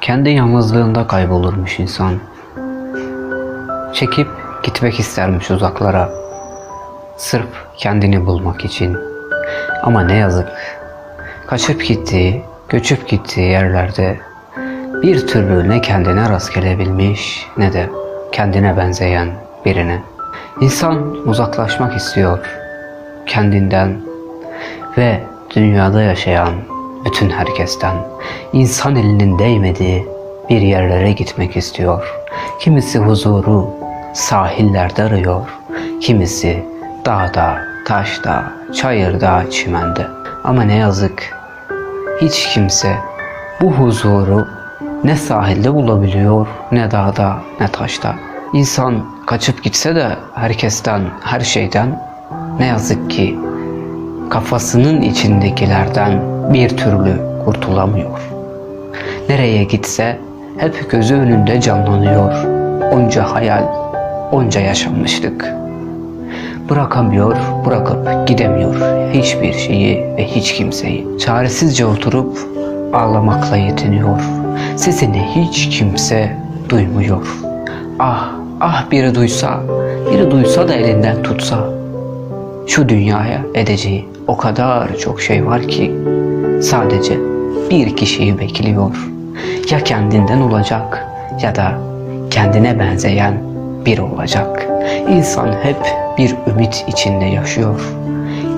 kendi yalnızlığında kaybolurmuş insan. Çekip gitmek istermiş uzaklara. Sırf kendini bulmak için. Ama ne yazık. Kaçıp gittiği, göçüp gittiği yerlerde bir türlü ne kendine rast gelebilmiş ne de kendine benzeyen birine. İnsan uzaklaşmak istiyor kendinden ve dünyada yaşayan bütün herkesten insan elinin değmediği bir yerlere gitmek istiyor. Kimisi huzuru sahillerde arıyor, kimisi dağda, taşta, çayırda, çimende. Ama ne yazık hiç kimse bu huzuru ne sahilde bulabiliyor, ne dağda, ne taşta. İnsan kaçıp gitse de herkesten, her şeyden ne yazık ki kafasının içindekilerden bir türlü kurtulamıyor. Nereye gitse hep gözü önünde canlanıyor. Onca hayal, onca yaşanmışlık. Bırakamıyor, bırakıp gidemiyor hiçbir şeyi ve hiç kimseyi. Çaresizce oturup ağlamakla yetiniyor. Sesini hiç kimse duymuyor. Ah, ah biri duysa, biri duysa da elinden tutsa. Şu dünyaya edeceği o kadar çok şey var ki sadece bir kişiyi bekliyor. Ya kendinden olacak ya da kendine benzeyen biri olacak. İnsan hep bir ümit içinde yaşıyor.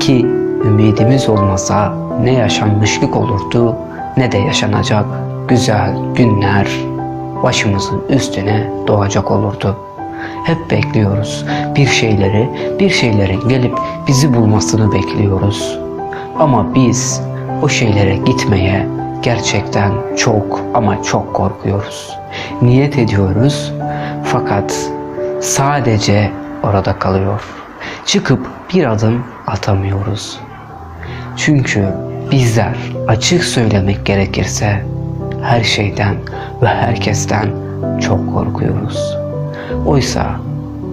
Ki ümidimiz olmasa ne yaşanmışlık olurdu ne de yaşanacak güzel günler başımızın üstüne doğacak olurdu. Hep bekliyoruz. Bir şeyleri, bir şeylerin gelip bizi bulmasını bekliyoruz. Ama biz o şeylere gitmeye gerçekten çok ama çok korkuyoruz. Niyet ediyoruz fakat sadece orada kalıyor. Çıkıp bir adım atamıyoruz. Çünkü bizler açık söylemek gerekirse her şeyden ve herkesten çok korkuyoruz. Oysa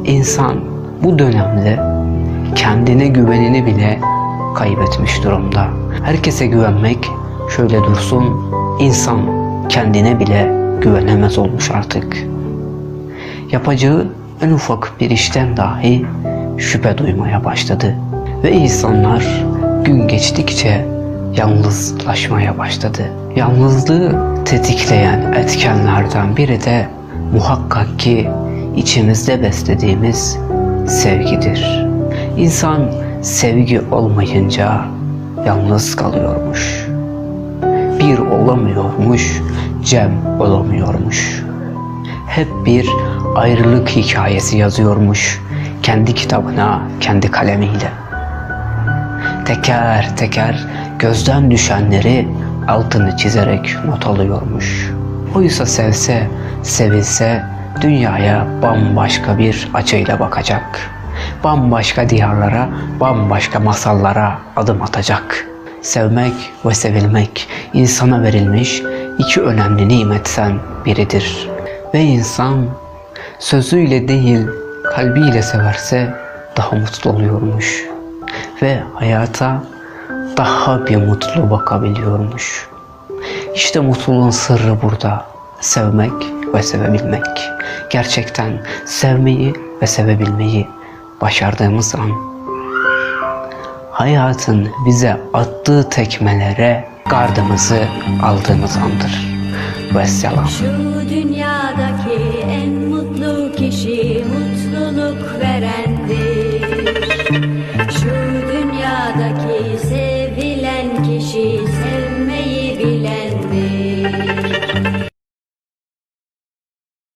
insan bu dönemde kendine güvenini bile kaybetmiş durumda. Herkese güvenmek şöyle dursun, insan kendine bile güvenemez olmuş artık. Yapacağı en ufak bir işten dahi şüphe duymaya başladı. Ve insanlar gün geçtikçe yalnızlaşmaya başladı. Yalnızlığı tetikleyen etkenlerden biri de muhakkak ki içimizde beslediğimiz sevgidir. İnsan sevgi olmayınca yalnız kalıyormuş. Bir olamıyormuş, cem olamıyormuş. Hep bir ayrılık hikayesi yazıyormuş kendi kitabına, kendi kalemiyle. Teker teker gözden düşenleri altını çizerek not alıyormuş. Oysa sevse, sevilse dünyaya bambaşka bir açıyla bakacak. Bambaşka diyarlara, bambaşka masallara adım atacak. Sevmek ve sevilmek insana verilmiş iki önemli nimetten biridir. Ve insan sözüyle değil kalbiyle severse daha mutlu oluyormuş. Ve hayata daha bir mutlu bakabiliyormuş. İşte mutluluğun sırrı burada. Sevmek ve sevebilmek. Gerçekten sevmeyi ve sevebilmeyi başardığımız an hayatın bize attığı tekmelere gardımızı aldığımız andır. Vesselam. Şu dünyadaki